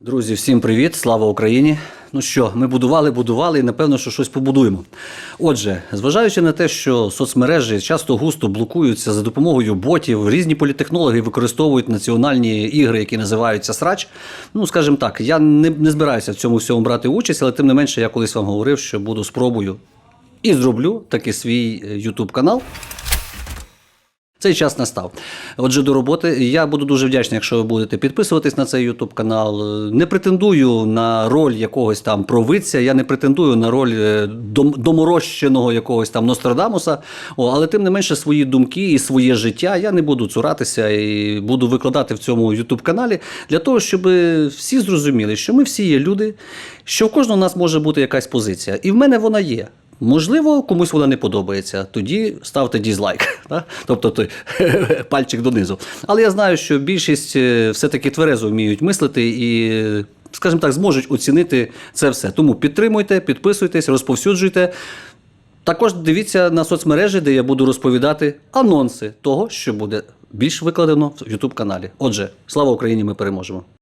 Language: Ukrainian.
Друзі, всім привіт! Слава Україні! Ну що, ми будували, будували і напевно, що щось побудуємо. Отже, зважаючи на те, що соцмережі часто густо блокуються за допомогою ботів, різні політехнологи використовують національні ігри, які називаються срач. Ну, скажімо так, я не, не збираюся в цьому всьому брати участь, але тим не менше, я колись вам говорив, що буду спробую і зроблю таки свій YouTube канал. Цей час настав. Отже, до роботи. Я буду дуже вдячний, якщо ви будете підписуватись на цей YouTube канал. Не претендую на роль якогось там провидця, я не претендую на роль е, дом- доморощеного якогось там Нострадамуса. О, але тим не менше свої думки і своє життя я не буду цуратися і буду викладати в цьому YouTube каналі для того, щоб всі зрозуміли, що ми всі є люди, що в кожного з нас може бути якась позиція. І в мене вона є. Можливо, комусь вона не подобається. Тоді ставте дізлайк, да? тобто той пальчик донизу. Але я знаю, що більшість е, все-таки тверезо вміють мислити і, скажімо так, зможуть оцінити це все. Тому підтримуйте, підписуйтесь, розповсюджуйте. Також дивіться на соцмережі, де я буду розповідати анонси того, що буде більш викладено в YouTube каналі. Отже, слава Україні! Ми переможемо!